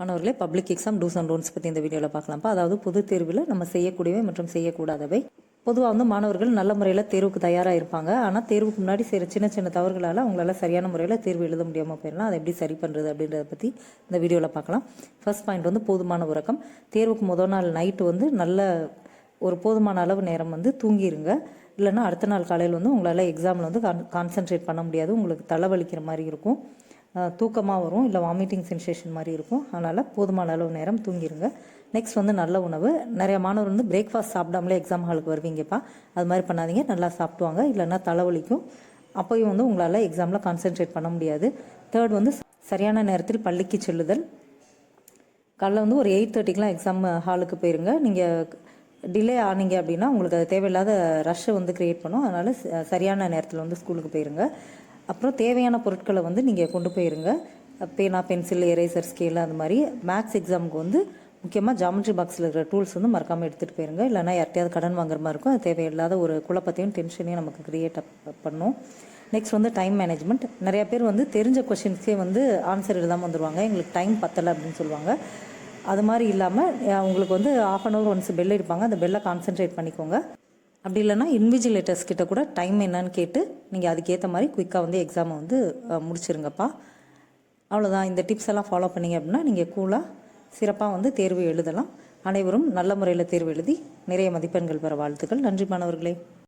மாணவர்களே public exam dos and don'ts பற்றி இந்த வீடியோவில் பார்க்கலாம்ப்பா. அதாவது பொது தேர்வில் நம்ம செய்யக்கூடியவை மற்றும் செய்யக்கூடாதவை. பொதுவாக வந்து மாணவர்கள் நல்ல முறையில் தேர்வுக்கு தயாராக இருப்பாங்க. ஆனால் தேர்வுக்கு முன்னாடி செய்கிற சின்ன சின்ன தவறுகளால் அவங்களால சரியான முறையில் தேர்வு எழுத முடியாமல் போயிடலாம். அதை எப்படி சரி பண்ணுறது அப்படின்றத பற்றி இந்த வீடியோவில் பார்க்கலாம். ஃபர்ஸ்ட் பாயிண்ட் வந்து போதுமான உறக்கம். தேர்வுக்கு முதல் நாள் நைட்டு வந்து நல்ல ஒரு போதுமான அளவு நேரம் வந்து தூங்கிடுங்க இல்லைன்னா அடுத்த நாள் காலையில் வந்து உங்களால் எக்ஸாமில் வந்து கான் கான்சென்ட்ரேட் பண்ண முடியாது. உங்களுக்கு தலைவலிக்கிற மாதிரி இருக்கும். தூக்கமாக வரும் இல்லை வாமிட்டிங் சென்சேஷன் மாதிரி இருக்கும். அதனால் போதுமான அளவு நேரம் தூங்கிடுங்க நெக்ஸ்ட் வந்து நல்ல உணவு. நிறைய மாணவர் வந்து பிரேக்ஃபாஸ்ட் சாப்பிடாமலே எக்ஸாம் ஹாலுக்கு வருவீங்கப்பா. அது மாதிரி பண்ணாதீங்க. நல்லா சாப்பிடுவாங்க. இல்லைன்னா தலைவலிக்கும். அப்போயும் வந்து உங்களால் எக்ஸாமில் கான்சென்ட்ரேட் பண்ண முடியாது. தேர்ட் வந்து சரியான நேரத்தில் பள்ளிக்கு செல்லுதல். காலைல வந்து ஒரு எயிட் தேர்ட்டிக்கெலாம் எக்ஸாம் ஹாலுக்கு போயிருங்க. நீங்கள் டிலே ஆனீங்க அப்படின்னா உங்களுக்கு அது தேவையில்லாத ரஷ்ஷை வந்து க்ரியேட் பண்ணும். அதனால் ச- சரியான நேரத்தில் வந்து ஸ்கூலுக்கு போயிருங்க. அப்புறம் தேவையான பொருட்களை வந்து நீங்கள் கொண்டு போயிருங்க. பேனா பென்சில் எரேசர் ஸ்கேல் அந்த மாதிரி மேக்ஸ் எக்ஸாமுக்கு வந்து முக்கியமாக ஜாமெட்ரி பாக்ஸில் இருக்கிற டூல்ஸ் வந்து மறக்காமல் எடுத்துகிட்டு போயிருங்க. இல்லைன்னா யார்ட்டையாவது கடன் வாங்குற மாதிரி இருக்கும். அது தேவையில்லாத ஒரு குழப்பத்தையும் டென்ஷனையும் நமக்கு க்ரியேட் பண்ணும். நெக்ஸ்ட் வந்து டைம் மேனேஜ்மெண்ட் நிறைய பேர் வந்து தெரிஞ்ச கொஷின்ஸ்க்கே வந்து ஆன்சர் எழுதாமல் வந்துடுவாங்க எங்களுக்கு டைம் பத்தலை அப்படின்னு சொல்லுவாங்க. அது மாதிரி இல்லாமல் உங்களுக்கு வந்து half an hour once bell அடிப்பாங்க. அந்த பெல்லை கான்சென்ட்ரேட் பண்ணிக்கோங்க. அப்படி இல்லைன்னா இன்விஜிலேட்டர்ஸ் கிட்ட கூட டைம் என்னன்னு கேட்டு நீங்கள் அதுக்கேற்ற மாதிரி குயிக்காக வந்து எக்ஸாமை வந்து முடிச்சிருங்கப்பா. அவ்வளோதான் இந்த டிப்ஸ் எல்லாம் ஃபாலோ பண்ணீங்க அப்படின்னா நீங்கள் கூலாக சிறப்பாக வந்து தேர்வு எழுதலாம். அனைவரும் நல்ல முறையில் தேர்வு எழுதி நிறைய மதிப்பெண்கள் பெற வாழ்த்துக்கள். நன்றி மாணவர்களே.